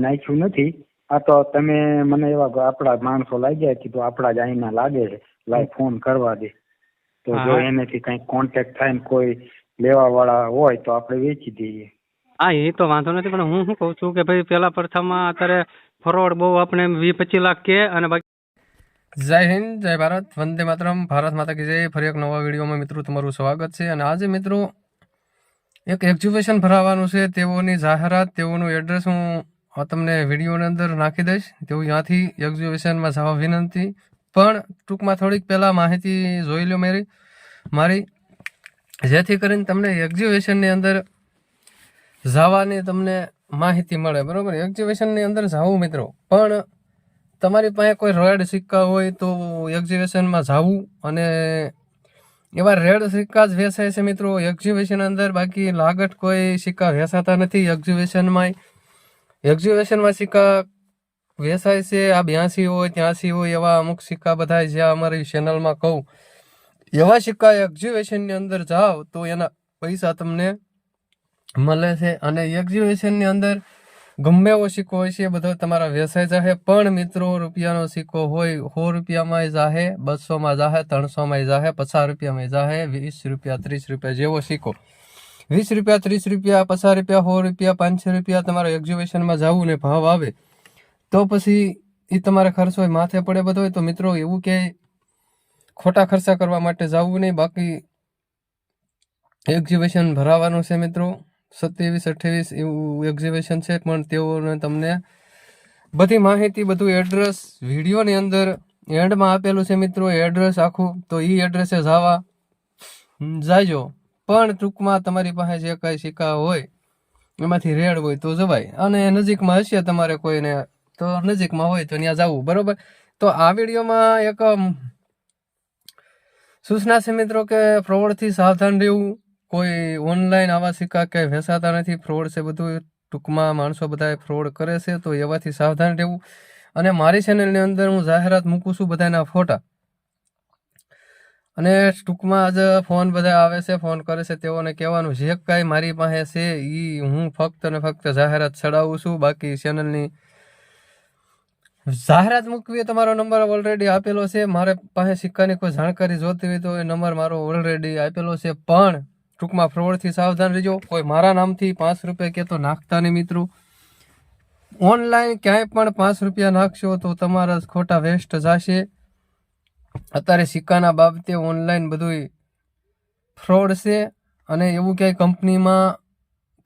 કાંઈ નાખ્યું નથી. આ તો તમે મને એવા આપણા માણસો લાગ્યા કીધું આપણા જ અહીંના લાગે છે. લાઈ ફોન કરવા દે. તો જો. એનેથી કંઈક કોન્ટેક્ટ થાય ને કોઈ લેવા વાળા હોય તો આપણે વેચી દઈએ. હા એ તો વાંધો નથી પણ હું શું કહું છું કે ભાઈ પેલા પ્રથમમાં અત્યારે ફોરવર્ડ બહુ આપણે વીસ પચીસ લાખ કે અને બાકી જય હિન્દ જય ભારત વંદે માતરમ. ભારત માતા કી જય. ફરી એક નવા વિડીયોમાં મિત્રો તમારું સ્વાગત છે. અને આજે મિત્રો એક એક્ઝિબિશન ભરાવાનું છે. તેઓની જાહેરાત તેઓનું એડ્રેસ હું આ તમને વિડીયોની અંદર નાખી દઈશ. તેવું ત્યાંથી એક્ઝિબિશનમાં જવા વિનંતી. પણ ટૂંકમાં થોડીક પહેલાં માહિતી જોઈ લો મારી. મારી, જેથી કરીને તમને એક્ઝિબિશનની અંદર જવાની તમને માહિતી મળે. બરાબર? એક્ઝિબિશનની અંદર જાવું મિત્રો. પણ તમારી પાસે કોઈ રેડ સિક્કા હોય તો એક્ઝિબિશનમાં જાવું અને એવા રેડ સિક્કા જ વેચાય છે મિત્રો. એક્ઝિબિશન અંદર બાકી લાગટ કોઈ સિક્કા વેચાતા નથી. એક્ઝિબિશનમાં એક્ઝિબિશનમાં સિક્કા વેચાય છે, આ બ્યાસી હોય ત્યાંસી હોય, એવા અમુક સિક્કા બધા જ્યાં અમારી ચેનલમાં કહું. એવા સિક્કા એક્ઝિબિશનની અંદર જાઓ, તો એના પૈસા તમને મળે છે. અને એક્ઝિબિશનની અંદર ગમે એવો સિક્કો હોય છે, એ બધો તમારા વ્યવસાય જાહે. પણ મિત્રો, રૂપિયાનો સિક્કો હોય, સો રૂપિયામાં જાહે બસોમાં જાહે, ત્રણસોમાં જાહે, પચાસ રૂપિયામાં જાહે, વીસ રૂપિયા, ત્રીસ રૂપિયા જેવો સિક્કો. વીસ રૂપિયા, ત્રીસ રૂપિયા, પચાસ રૂપિયા, સો રૂપિયા, પાંચસો રૂપિયા તમારે એક્ઝિબિશનમાં જવું ને ભાવ આવે, તો પછી એ તમારે ખર્ચ હોય, માથે પડે બધો હોય, તો મિત્રો એવું કે ખોટા ખર્ચા કરવા માટે જવું નહીં, બાકી એક્ઝિબિશન ભરાવાનું છે મિત્રો, સત્યાવીસ, અઠ્યાવીસ એવું એક્ઝિબિશન છે, પણ તેઓને તમને બધી માહિતી, બધું એડ્રેસ વિડીયોની અંદર એન્ડમાં આપેલું છે મિત્રો એડ્રેસ આખું, તો એ એડ્રેસે જવા જાજો પણ ટૂંકમાં તમારી પાસે જે કાંઈ સિક્કા હોય, એમાંથી રેડ હોય તો જવાય. અને નજીકમાં હશે તમારે કોઈને, તો નજીકમાં હોય તો ત્યાં જવું, બરોબર? તો આ વિડીયોમાં એક સૂચના છે મિત્રો કે ફ્રોડથી સાવધાન રહેવું, કોઈ ઓનલાઈન આવા સિક્કા કે વેચાતા નથી, ફ્રોડ છે બધું, ટૂંકમાં માણસો બધા ફ્રોડ કરે છે, તો એવાથી સાવધાન રહેવું. અને મારી ચેનલની અંદર હું જાહેરાત મૂકું છું બધાના ફોટા. અને ટૂંકમાં આજે ફોન બધા આવે છે, ફોન કરે છે, તેઓને કહેવાનું જે કાંઈ મારી પાસે છે એ હું ફક્ત ને ફક્ત જાહેરાત ચડાવું છું, બાકી ચેનલની જાહેરાત મૂકવી તમારો નંબર ઓલરેડી આપેલો છે, મારે પાસે સિક્કાની કોઈ જાણકારી જોતી હોય તો એ નંબર મારો ઓલરેડી આપેલો છે, પણ ટૂંકમાં ફ્રોડથી સાવધાન રહેજો, કોઈ મારા નામથી પાંચ રૂપિયા કે તો નાખતા નહીં મિત્રો. ઓનલાઈન ક્યાંય પણ પાંચ રૂપિયા નાખશો તો તમારા જ ખોટા વેસ્ટ જશે. અત્યારે સિક્કાના બાબતે ઓનલાઈન બધું ફ્રોડ છે અને એવું ક્યાંય કંપનીમાં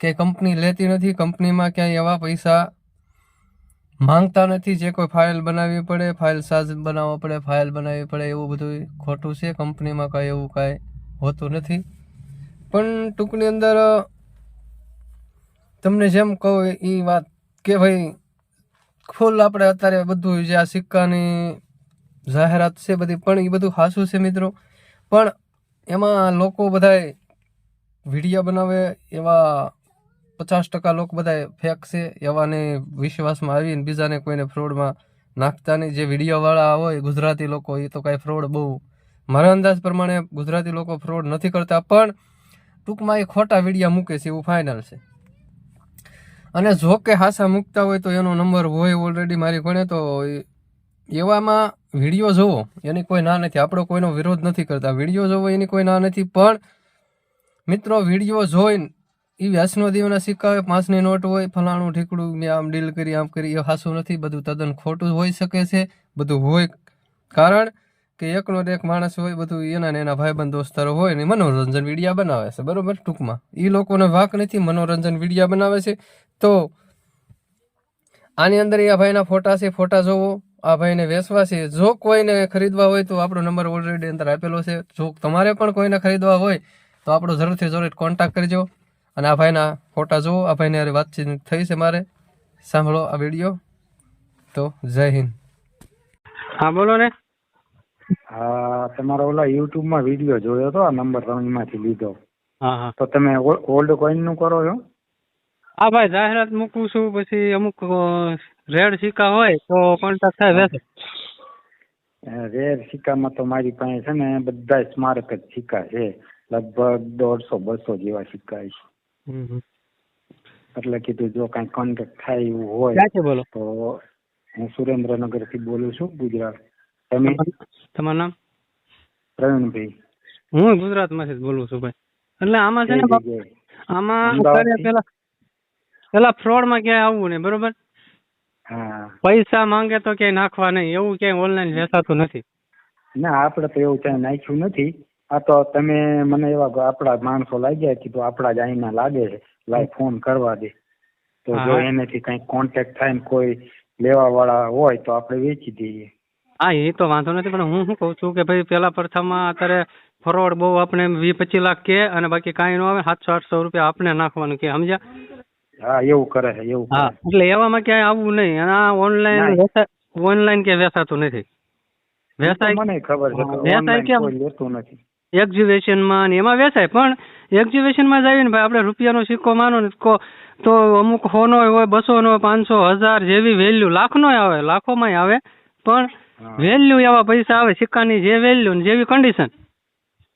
કે કંપની લેતી નથી, કંપનીમાં ક્યાંય એવા પૈસા માંગતા નથી જે કોઈ ફાઇલ બનાવવી પડે ફાઇલ સાજ બનાવવા પડે ફાઇલ બનાવવી પડે, એવું બધું ખોટું છે. કંપનીમાં કાંઈ એવું કાંઈ હોતું નથી. પણ ટૂંકની અંદર તમને જેમ કહું એ વાત કે ભાઈ ફૂલ આપણે અત્યારે બધું જે આ સિક્કાની જાહેરાત છે બધી, પણ એ બધું હાસું છે મિત્રો. પણ એમાં લોકો બધાય વિડીયા બનાવે, એવા પચાસ ટકા લોકો બધાએ ફેક છે, એવાને વિશ્વાસમાં આવીને બીજાને કોઈને ફ્રોડમાં નાખતા નહીં. જે વિડીયોવાળા હોય, ગુજરાતી લોકો એ તો કાંઈ ફ્રોડ બહુ. મારા અંદાજ પ્રમાણે ગુજરાતી લોકો ફ્રોડ નથી કરતા, પણ ટૂંકમાં એ ખોટા વિડીયા મૂકે છે, એવું ફાઇનલ છે. અને જો કે હાસા મૂકતા હોય તો એનો નંબર હોય ઓલરેડી મારી કોને, તો એવામાં વીડિયો જોવો, એની કોઈ ના નથી. આપણો કોઈનો વિરોધ નથી કરતા. વીડિયો જોવો, એની કોઈ ના નથી. પણ મિત્રો, વીડિયો જોઈને એ વ્યાસનો દીવના સિક્કા હોય પાંચની નોટ હોય, ફલાણું ઠીકડું મેં આમ ડીલ કરી, આમ કરી, એ હાસું નથી. બધું તદ્દન ખોટું હોઈ શકે છે. બધું હોય. કારણ કે એકનો એક માણસ હોય, બધું એના ને એના ભાઈબંધ દોસ્તારો હોય ને મનોરંજન વિડીયા બનાવે છે. બરાબર? ટૂંકમાં. એ લોકોને વાક નથી, મનોરંજન વિડીયા બનાવે છે. તો આની અંદર આ ભાઈના ફોટા છે, ફોટા જોવો. આ ભાઈને વેચવા છે. જો કોઈને ખરીદવા હોય તો આપણો નંબર ઓલરેડી અંદર આપેલો છે. જો તમારે પણ કોઈને ખરીદવા હોય તો આપણો જરૂરથી જરૂર કોન્ટેક્ટ કરજો અને આ ભાઈના ફોટા જુઓ. આ ભાઈને અરે વાતચીત થઈ છે મારે. સાંભળો આ વીડિયો તો જય હિન્દ. હા બોલો ને. હા તમારો ઓલા યુટ્યુબમાં વીડિયો જોયો હતો આ નંબર તમે લીધો. હા હા. તો તમે ઓલ્ડ કોઈનનું કરો છો? હા ભાઈ જાહેરાત મૂકું છું. પછી અમુક રેડ સિક્કા હોય તો કોન્ટેક્ટ થાય વેસે. રેડ સિક્કામાં તો મારી પાસે છે ને બધા સ્મારક જ સિક્કા છે. લગભગ દોઢસો બસો જેવા સિક્કા છે. એટલે કીધું જો કાંઈ કોન્ટેક્ટ થાય એવું હોય બોલો? તો હું સુરેન્દ્રનગરથી બોલું છું ગુજરાત. તમે? તમારું નામ? પ્રવીણભાઈ. હું ગુજરાતમાંથી જ બોલું છું ભાઈ. એટલે આમાં છે ને? આમાં પેલા પેલા ફ્રોડમાં ક્યાંય આવવું નહીં બરોબર? પૈસા માંગે તો ક્યાંય નાખવા નહીં. એવું ક્યાંય ઓનલાઈન વેચાતું નથી. ના આપણે તો એવું ક્યાંય નાખ્યું નથી. આ તો તમે મને એવા આપણા માણસો લાગ્યા કીધું આપણા જ અહીંના લાગે છે. લાઈ ફોન કરવા દે. તો જો. એનેથી કઈ કોન્ટેક્ટ થાય ને કોઈ લેવા વાળા હોય તો આપણે વેચી દઈએ. હા એ તો વાંધો નથી પણ હું શું કહું છું કે ભાઈ પેલા પ્રથમમાં અત્યારે ફ્રોડ બહુ આપણે વીસ પચીસ લાખ કે અને બાકી કાંઈ ન આવે સાતસો આઠસો રૂપિયા આપણે નાખવાનું કે સમજ્યા? હા એવું કરે છે એવું હા એટલે એવામાં ક્યાંય આવવું નહીં. આ ઓનલાઈન ઓનલાઈન કે વેચાતું નથી. વેચાય મને ખબર છે વેચાય કેમ? લેતું નથી. એક્ઝિબિશનમાં ને એમાં વેચાય પણ એક્ઝિબિશનમાં જઈએ ને ભાઈ આપણે રૂપિયાનો સિક્કો માનો ને કો- તો અમુક સોનો હોય બસો નો પાંચસો હજાર જેવી વેલ્યુ લાખનો આવે લાખોમાંય આવે. પણ વેલ્યુ એવા પૈસા આવે સિક્કાની જે વેલ્યુ ને જેવી કન્ડિશન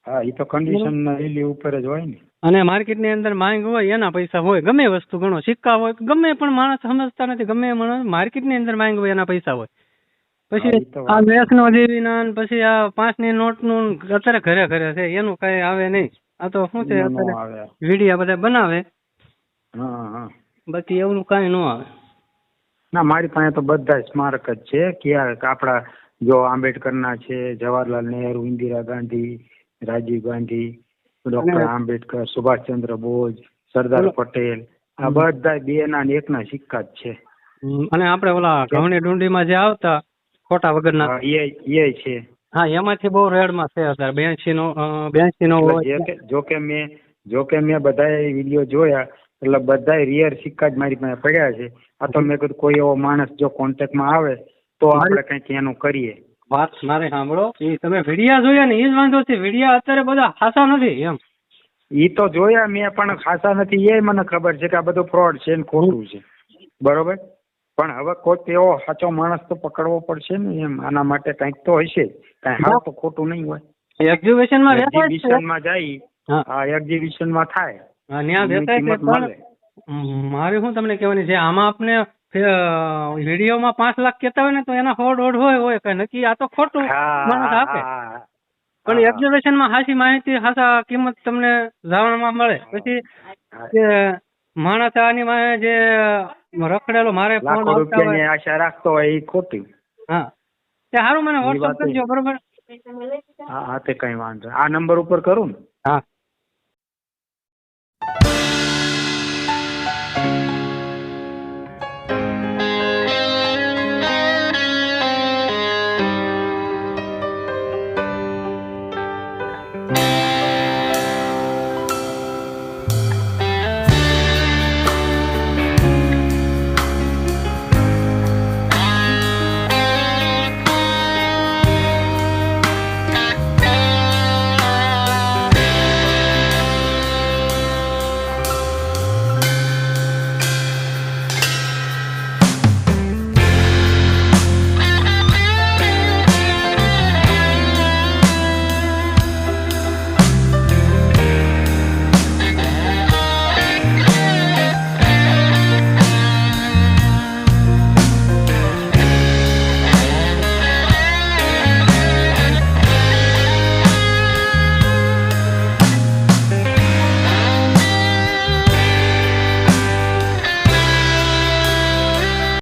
હા એ તો કન્ડિશન વેલ્યુ ઉપર જ હોય ને. અને માર્કેટની અંદર માંગ હોય એના પૈસા હોય ગમે વસ્તુ ગણો સિક્કા હોય ગમે પણ માણસ સમજતા નથી ગમે માણસ માર્કેટની અંદર માંગ હોય એના પૈસા હોય. પછી આ વાત. વેસનો દેવી ના પછી આ પાંચની નોટનું ને અત્યારે ઘરે ઘરે છે એનું કઈ આવે નહીં. આ તો શું છે અત્યારે વિડીયા બધા બનાવે. હા હા. બાકી એવું કઈ ન આવે. ના મારી પાસે તો બધા સ્મારક જ છે. ક્યાં આપડા આપણા જો આંબેડકરના છે જવાહરલાલ નહેરુ ઇન્દિરા ગાંધી રાજીવ ગાંધી ડોક્ટર આંબેડકર સુભાષચંદ્ર બોઝ સરદાર પટેલ આ બધા બે ના એક ના સિક્કા જ છે. અને આપણે ઓલા ઘઉંની ડુંડીમાં જે આવતા ખોટા વગરના એ એ છે. હા એમાંથી બહુ રેડમાં છે અત્યારે બ્યાસી નો બ્યાસી નો એટલે હોય. જે કે- જો કે મેં જોકે મેં બધા વીડિયો જોયા એટલે બધા રિયર સિક્કા જ મારી પાસે પડ્યા છે. આ તો મેં કીધું કોઈ એવો માણસ જો કોન્ટેક્ટમાં આવે તો આપણે કંઈક એનું કરીએ. વાત મારે સાંભળો. એ તમે વિડિયા જોયા ને એ જ વાંધો છે. વિડિયા અત્યારે બધા ખાસા નથી એમ. એ તો જોયા મેં પણ ખાસા નથી. એ મને ખબર છે કે આ બધું ફ્રોડ છે ને ખોટું છે. બરોબર? પણ હવે કોઈ તેવો સાચો માણસ તો પકડવો પડશે ને એમ. આના માટે કંઈક તો હશે. કાંઈ હાવ તો ખોટું નહીં હોય. એક્ઝિબિશનમાં વેચાયમાં એક્ઝિબિશનમાં જાય. હા. એક્ઝિબિશનમાં થાય. હા, મ, મારે શું તમને કહેવાની છે? આમાં આપણે વિડીયોમાં પાંચ લાખ કેતા હોય ને તો એના હોડ હોડ હોય હોય કઈ નક્કી આ તો ખોટું માણસ આપે. પણ. એક્ઝિબિશનમાં હાસી માહિતી હાસા કિંમત તમને જાણવા મળે. પછી. કે માણસ આની માં જે રખડેલો મારે ફોન રૂપિયાની આશા રાખતો હોય એ ખોટી. હા. તે સારું મને વોટ્સઅપ કરજો બરોબર? હા હા તે કઈ વાંધો. આ નંબર ઉપર કરું ને? હા.